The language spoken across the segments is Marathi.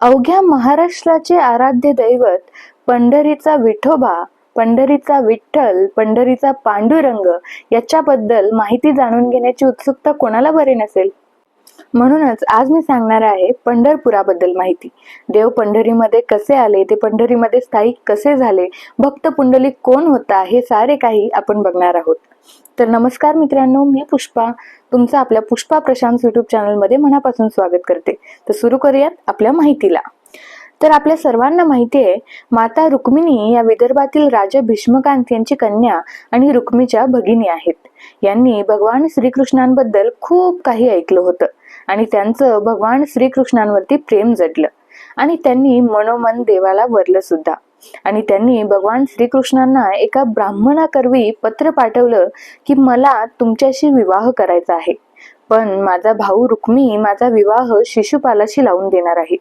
अवघ्या महाराष्ट्राचे आराध्य दैवत पंढरीचा विठोबा पंढरीचा विठ्ठल पंढरीचा पांडुरंग याच्याबद्दल माहिती जाणून घेण्याची उत्सुकता कोणाला बरे नसेल? म्हणूनच आज मी सांगणार आहे पंढरपुराबद्दल माहिती. देव पंढरीमध्ये कसे आले ते पंढरीमध्ये स्थायिक कसे झाले भक्त पुंडलिक कोण होता हे सारे काही आपण बघणार आहोत. तर नमस्कार मित्रांनो मी पुष्पा. तुमचं आपल्या पुष्पा प्रशांत युट्यूब चॅनलमध्ये मनापासून स्वागत करते. तर सुरू करूयात आपल्या माहितीला. तर आपल्या सर्वांना माहिती आहे माता रुक्मिणी या विदर्भातील राजा भीष्मकांत यांची कन्या आणि रुक्मीच्या भगिनी आहेत. यांनी भगवान श्रीकृष्णांबद्दल खूप काही ऐकलं होतं आणि त्यांचं भगवान श्रीकृष्णांवरती प्रेम जडलं आणि त्यांनी मनोमन देवाला वरलं सुद्धा. आणि त्यांनी भगवान श्रीकृष्णांना एका ब्राह्मणाकरवी पत्र पाठवलं की मला तुमच्याशी विवाह करायचा आहे. पण माझा भाऊ रुक्मी माझा विवाह शिशुपालाशी लावून देणार आहे.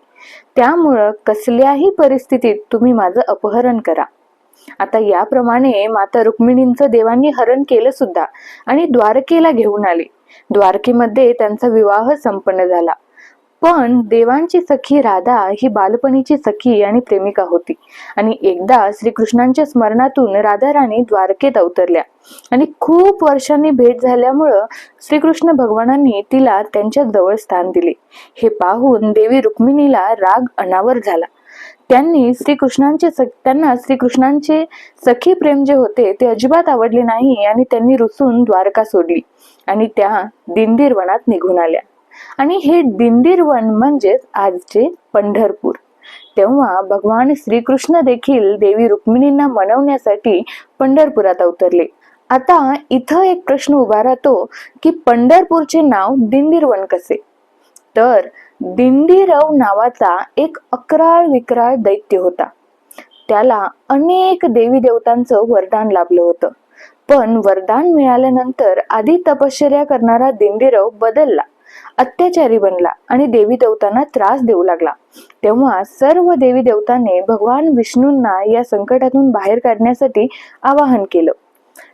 त्यामुळं कसल्याही परिस्थितीत तुम्ही माझं अपहरण करा. आता याप्रमाणे माता रुक्मिणींचं देवांनी हरण केलं सुद्धा आणि द्वारकेला घेऊन आले. द्वारकेमध्ये त्यांचा विवाह संपन्न झाला. पण देवांची सखी राधा ही बालपणीची सखी आणि प्रेमिका होती. आणि एकदा श्रीकृष्णांच्या स्मरणातून राधा राणी द्वारकेत अवतरल्या. आणि खूप वर्षांनी भेट झाल्यामुळं श्रीकृष्ण भगवानांनी तिला त्यांच्या जवळ स्थान दिले. हे पाहून देवी रुक्मिणीला राग अनावर झाला. त्यांनी श्रीकृष्णांचे सख- त्यांना श्रीकृष्णांचे सखी प्रेम जे होते ते अजिबात आवडले नाही आणि त्यांनी रुसून द्वारका सोडली. आणि त्या दिंदीर वनात निघून आल्या. आणि हे दिंडीरवन म्हणजेच आजचे पंढरपूर. तेव्हा भगवान श्रीकृष्ण देखील देवी रुक्मिणींना मनवण्यासाठी पंढरपुरात अवतरले. आता इथं एक प्रश्न उभा राहतो की पंढरपूरचे नाव दिंडीरवन कसे? तर दिंडीरव नावाचा एक अकराळ विक्राळ दैत्य होता. त्याला अनेक देवी देवतांचं वरदान लाभलं होतं. पण वरदान मिळाल्यानंतर आधी तपश्चर्या करणारा दिंडीरव बदलला. अत्याचारी बनला आणि देवी देवतांना त्रास देऊ लागला. तेव्हा सर्व देवी देवतांनी भगवान विष्णूंना या संकटातून बाहेर काढण्यासाठी आवाहन केलं.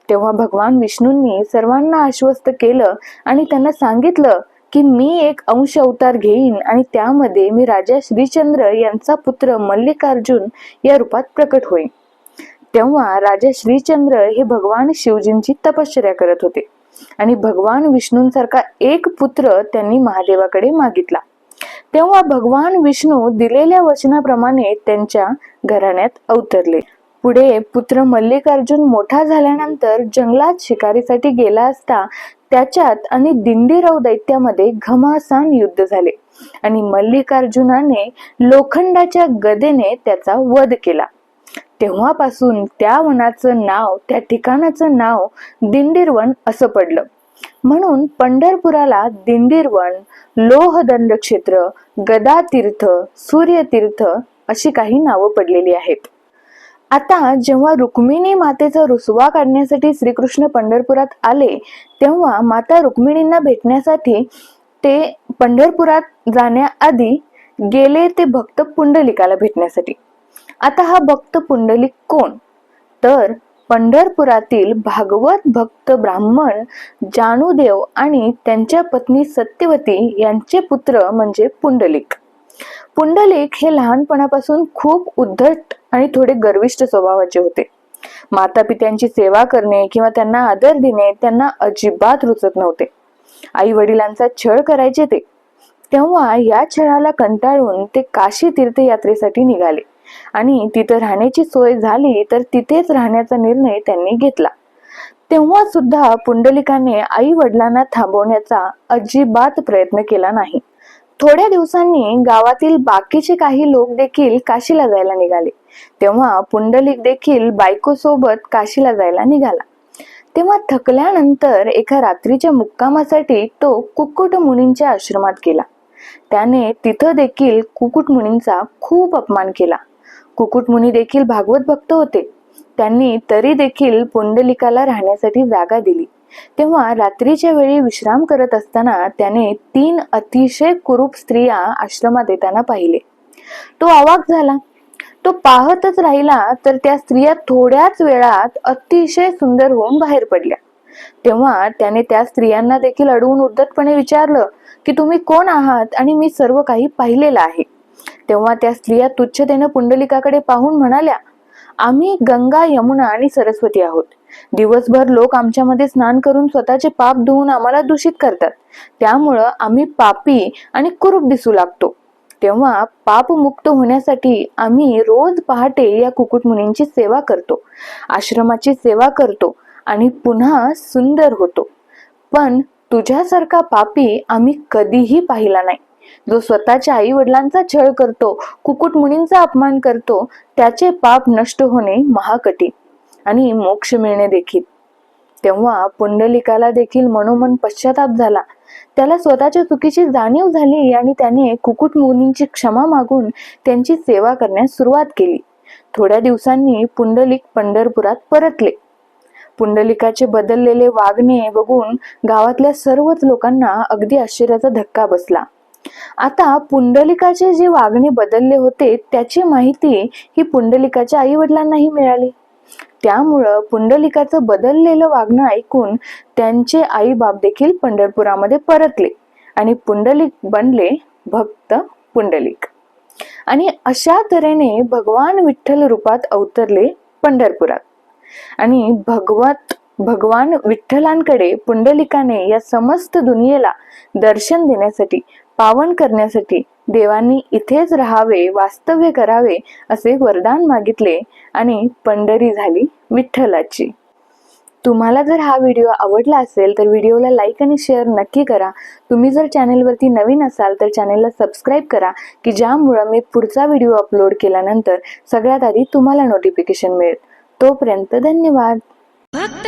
तेव्हा भगवान विष्णूंनी सर्वांना आश्वस्त केलं आणि त्यांना सांगितलं की मी एक अंश अवतार घेईन आणि त्यामध्ये मी राजा श्रीचंद्र यांचा पुत्र मल्लिकार्जुन या रूपात प्रकट होईन. तेव्हा राजा श्रीचंद्र हे भगवान शिवजींची तपश्चर्या करत होते. आणि भगवान विष्णूंसारखा एक पुत्र त्यांनी महादेवाकडे मागितला. तेव्हा भगवान विष्णू दिलेल्या वचनाप्रमाणे त्यांच्या घराण्यात अवतरले. पुढे पुत्र मल्लिकार्जुन मोठा झाल्यानंतर जंगलात शिकारीसाठी गेला असता त्याच्यात आणि दिंडीराव दैत्यामध्ये घमासान युद्ध झाले. आणि मल्लिकार्जुनाने लोखंडाच्या गदेने त्याचा वध केला. तेव्हापासून त्या वनाचं नाव त्या ठिकाणाचं नाव दिंडीरवन असं पडलं. म्हणून पंढरपुराला दिंडीरवन लोहदंड क्षेत्र गदातीर्थ सूर्यतीर्थ अशी काही नावं पडलेली आहेत. आता जेव्हा रुक्मिणी मातेचा रुसवा काढण्यासाठी श्रीकृष्ण पंढरपुरात आले तेव्हा माता रुक्मिणींना भेटण्यासाठी ते पंढरपुरात जाण्याआधी गेले ते भक्त पुंडलिकाला भेटण्यासाठी. आता हा भक्त पुंडलिक कोण? तर पंढरपुरातील भागवत भक्त ब्राह्मण जानुदेव आणि त्यांच्या पत्नी सत्यवती यांचे पुत्र म्हणजे पुंडलिक. पुंडलिक हे लहानपणापासून खूप उद्धट आणि थोडे गर्विष्ठ स्वभावाचे होते. माता पित्यांची सेवा करणे किंवा त्यांना आदर देणे त्यांना अजिबात रुचत नव्हते. आई वडिलांचा छळ करायचे ते. तेव्हा या छळाला कंटाळून ते काशी तीर्थयात्रेसाठी निघाले. आणि तिथं राहण्याची सोय झाली तर तिथेच राहण्याचा निर्णय त्यांनी घेतला. तेव्हा सुद्धा पुंडलिकाने आई वडिलांना थांबवण्याचा अजिबात प्रयत्न केला नाही. थोड्या दिवसांनी गावातील बाकीचे काही लोक देखील काशीला जायला निघाले. तेव्हा पुंडलिक देखील बायकोसोबत काशीला जायला निघाला. तेव्हा थकल्यानंतर एका रात्रीच्या मुक्कामासाठी तो कुक्कुट मुनींच्या आश्रमात गेला. त्याने तिथं देखील कुकुट मुनींचा खूप अपमान केला. कुकुटमुनी देखील भागवत भक्त होते. त्यांनी तरी देखील पुंडलिकाला राहण्यासाठी जागा दिली. तेव्हा रात्रीच्या वेळी विश्राम करत असताना त्याने तीन अतिशय कुरूप स्त्रिया आश्रमात येताना पाहिले. तो अवाक झाला. तो पाहतच राहिला तर त्या स्त्रिया थोड्याच वेळात अतिशय सुंदर होऊन बाहेर पडल्या. तेव्हा त्याने त्या स्त्रियांना देखील अडवून उद्धटपणे विचारलं की तुम्ही कोण आहात आणि मी सर्व काही पाहिलेलं आहे? तेव्हा त्या स्त्रिया तुच्छतेनं पुंडलिकाकडे पाहून म्हणाल्या आम्ही गंगा यमुना आणि सरस्वती आहोत. दिवसभर लोक आमच्यामध्ये स्नान करून स्वतःचे पाप धुवून आम्हाला दूषित करतात. त्यामुळं आम्ही पापी आणि कुरूप दिसू लागतो. तेव्हा पापमुक्त होण्यासाठी आम्ही रोज पहाटे या कुकुट मुनींची सेवा करतो. आश्रमाची सेवा करतो आणि पुन्हा सुंदर होतो. पण तुझ्यासारखा पापी आम्ही कधीही पाहिला नाही. जो स्वतःच्या आई वडिलांचा छळ करतो कुकुट मुनींचा अपमान करतो त्याचे पाप नष्ट होणे महाकठीण आणि मोक्ष मिळणे देखील. तेव्हा पुंडलिकाला देखील मनोमन पश्चाताप झाला. त्याला स्वतःच्या चुकीची जाणीव झाली आणि त्याने कुकुट मुनींची क्षमा मागून त्यांची सेवा करण्यास सुरुवात केली. थोड्या दिवसांनी पुंडलिक पंढरपुरात परतले. पुंडलिकाचे बदललेले वागणे बघून गावातल्या सर्वच लोकांना अगदी आश्चर्याचा धक्का बसला. आता पुंडलिकाचे जे वागणे बदलले होते त्याची माहिती ही पुंडलिकाच्या आई वडिलांनाही मिळाली. त्यामुळं पुंडलिकाचं बदललेलं वागणं ऐकून त्यांचे आई बाप देखील पंढरपुरामध्ये परतले आणि पुंडलिक बनले भक्त पुंडलिक. आणि अशा तऱ्हेने भगवान विठ्ठल रूपात अवतरले पंढरपुरात. आणि भगवत भगवान विठ्ठलांकडे पुंडलिकाने या समस्त दुनियेला दर्शन देण्यासाठी पावन करण्यासाठी देवांनी इथेच राहावे वास्तव्य करावे असे वरदान मागितले आणि पंढरी झाली विठ्ठलाची. तुम्हाला जर हा व्हिडिओ आवडला असेल तर व्हिडिओला लाईक आणि शेअर नक्की करा. तुम्ही जर चॅनेलवरती नवीन असाल तर चॅनेलला सबस्क्राईब करा की ज्यामुळं मी पुढचा व्हिडिओ अपलोड केल्यानंतर सगळ्यात आधी तुम्हाला नोटिफिकेशन मिळेल. तोपर्यंत धन्यवाद. भक्त